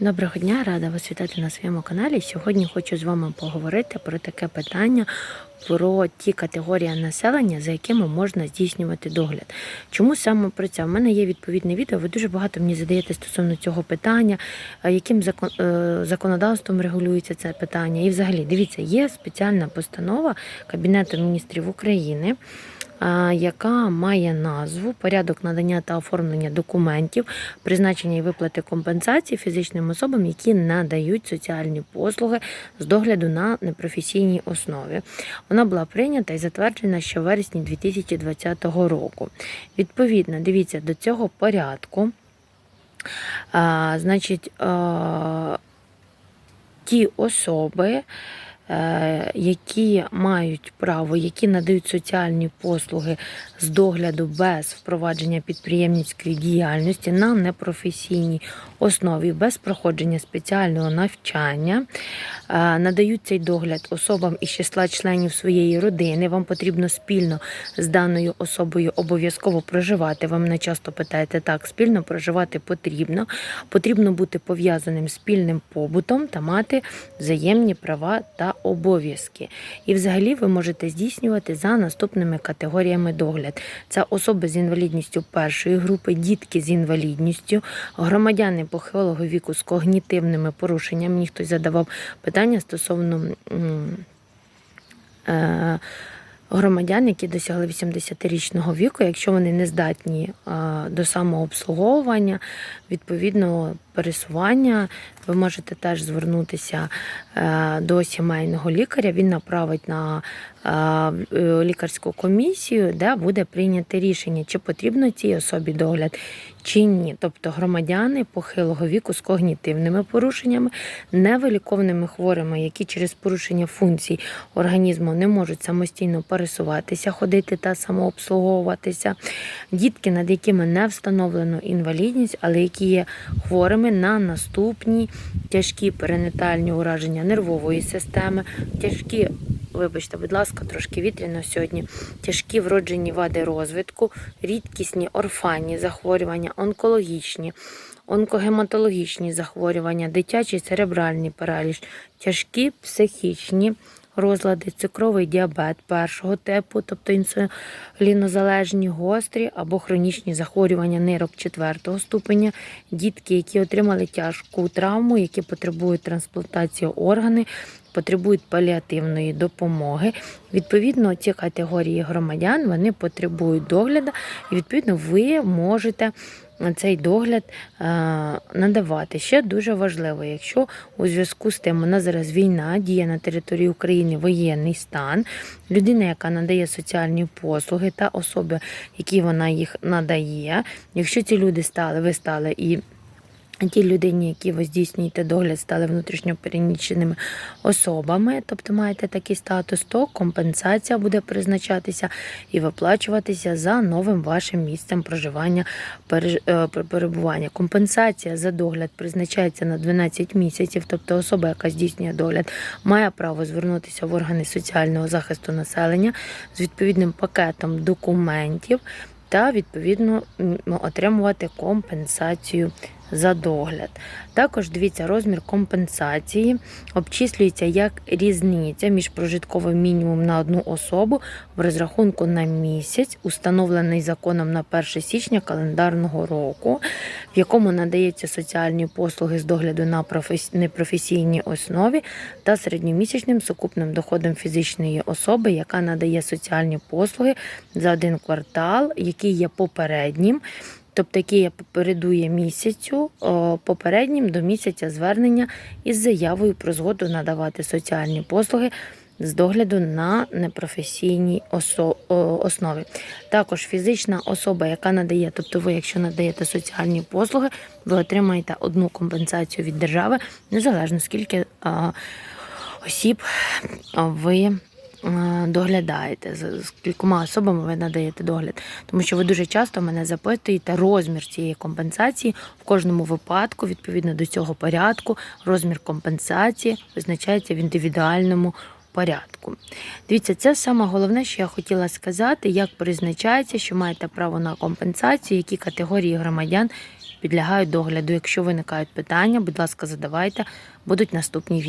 Доброго дня, рада вас вітати на своєму каналі. Сьогодні хочу з вами поговорити про таке питання. Про ті категорії населення, за якими можна здійснювати догляд. Чому саме про це? У мене є відповідне відео. Ви дуже багато мені задаєте стосовно цього питання, е, яким е, законодавством регулюється це питання. І взагалі, дивіться, є спеціальна постанова Кабінету міністрів України яка має назву Порядок надання та оформлення документів, призначення і виплати компенсації фізичним особам, які надають соціальні послуги з догляду на непрофесійній основі. Вона була прийнята і затверджена ще в вересні 2020 року. Відповідно, дивіться до цього порядку. А, значить, а, ті особи, які мають право, які надають соціальні послуги з догляду без впровадження підприємницької діяльності на непрофесійній основі, без проходження спеціального навчання, е, надають цей догляд особам із числа членів своєї родини. Вам потрібно спільно з даною особою обов'язково проживати. Ви мене часто питаєте, так, спільно проживати потрібно. Потрібно бути пов'язаним спільним побутом та мати взаємні права та обов'язки. І взагалі ви можете здійснювати за наступними категоріями догляд: це особи з інвалідністю першої групи, дітки з інвалідністю, громадяни похилого віку з когнітивними порушеннями. Мені хтось задавав питання стосовно. е, Громадян, які досягли 80-річного віку, якщо вони не здатні до самообслуговування, відповідно пересування, ви можете теж звернутися е, до сімейного лікаря. Він направить на лікарську комісію, де буде прийняте рішення, чи потрібно цій особі догляд, чи ні. Тобто громадяни похилого віку з когнітивними порушеннями, невилікованими хворими, які через порушення функцій організму не можуть самостійно пересуватися, ходити та самообслуговуватися, дітки, над якими не встановлено інвалідність, але які є хворими на наступні тяжкі перинатальні ураження нервової системи, тяжкі. Вибачте, будь ласка, трошки вітряно сьогодні. Тяжкі вроджені вади розвитку, рідкісні орфанні захворювання, онкологічні, онкогематологічні захворювання, дитячий церебральний параліч, тяжкі психічні розлади, цукровий діабет першого типу, тобто інсулінозалежні, гострі або хронічні захворювання нирок четвертого ступеня, дітки, які отримали тяжку травму, які потребують трансплантації органи, потребують паліативної допомоги. Відповідно, ці категорії громадян вони потребують догляду, і відповідно ви можете. Цей догляд е, надавати ще дуже важливо, якщо у зв'язку з тим нас зараз війна, діє на території України воєнний стан, людина, яка надає соціальні послуги та особи, які вона їх надає. Якщо ці люди стали, ви стали і Ті людині, які ви здійснюєте догляд, стали внутрішньо переміщеними особами, тобто маєте такий статус, то компенсація буде призначатися і виплачуватися за новим вашим місцем проживання е, перебування. Компенсація за догляд призначається на 12 місяців, тобто особа, яка здійснює догляд, має право звернутися в органи соціального захисту населення з відповідним пакетом документів та відповідно отримувати компенсацію за догляд. Також дивіться, розмір компенсації обчислюється як різниця між прожитковим мінімумом на одну особу в розрахунку на місяць, установлений законом на 1 січня календарного року, в якому надається соціальні послуги з догляду на професі- непрофесійній основі та середньомісячним сукупним доходом фізичної особи, яка надає соціальні послуги за один квартал, який є попереднім. Тобто, який передує місяцю попереднім до місяця звернення із заявою про згоду надавати соціальні послуги з догляду на непрофесійній основі. Також фізична особа, яка надає, тобто ви, якщо надаєте соціальні послуги, ви отримаєте одну компенсацію від держави, незалежно скільки осіб ви доглядаєте, з з кількома особами ви надаєте догляд. Тому що ви дуже часто мене запитуєте розмір цієї компенсації в кожному випадку, відповідно до цього порядку, розмір компенсації визначається в індивідуальному порядку. Дивіться, це саме головне, що я хотіла сказати, як призначається, що маєте право на компенсацію, які категорії громадян підлягають догляду. Якщо виникають питання, будь ласка, задавайте, будуть наступні відео.